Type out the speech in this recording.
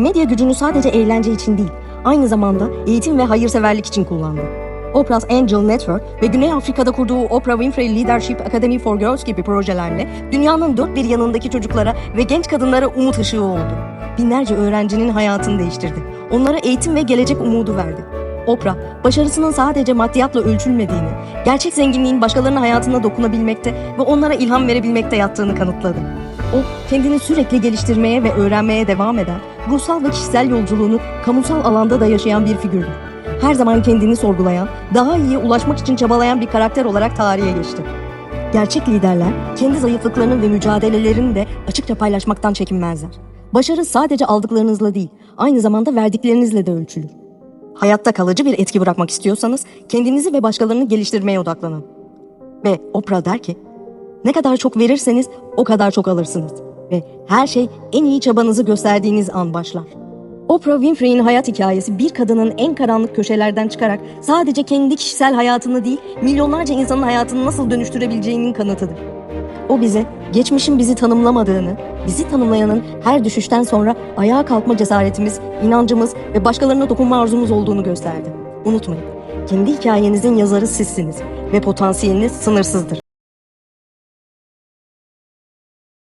medya gücünü sadece eğlence için değil, aynı zamanda eğitim ve hayırseverlik için kullandı. Oprah's Angel Network ve Güney Afrika'da kurduğu Oprah Winfrey Leadership Academy for Girls gibi projelerle dünyanın dört bir yanındaki çocuklara ve genç kadınlara umut ışığı oldu. Binlerce öğrencinin hayatını değiştirdi. Onlara eğitim ve gelecek umudu verdi. Oprah, başarısının sadece maddiyatla ölçülmediğini, gerçek zenginliğin başkalarının hayatına dokunabilmekte ve onlara ilham verebilmekte yattığını kanıtladı. O, kendini sürekli geliştirmeye ve öğrenmeye devam eden, ruhsal ve kişisel yolculuğunu kamusal alanda da yaşayan bir figürdür. Her zaman kendini sorgulayan, daha iyiye ulaşmak için çabalayan bir karakter olarak tarihe geçti. Gerçek liderler kendi zayıflıklarını ve mücadelelerini de açıkça paylaşmaktan çekinmezler. Başarı sadece aldıklarınızla değil, aynı zamanda verdiklerinizle de ölçülür. Hayatta kalıcı bir etki bırakmak istiyorsanız kendinizi ve başkalarını geliştirmeye odaklanın. Ve Oprah der ki, ne kadar çok verirseniz o kadar çok alırsınız. Ve her şey en iyi çabanızı gösterdiğiniz an başlar. Oprah Winfrey'in hayat hikayesi bir kadının en karanlık köşelerden çıkarak sadece kendi kişisel hayatını değil, milyonlarca insanın hayatını nasıl dönüştürebileceğinin kanıtıdır. O bize geçmişin bizi tanımlamadığını, bizi tanımlayanın her düşüşten sonra ayağa kalkma cesaretimiz, inancımız ve başkalarına dokunma arzumuz olduğunu gösterdi. Unutmayın, kendi hikayenizin yazarı sizsiniz ve potansiyeliniz sınırsızdır.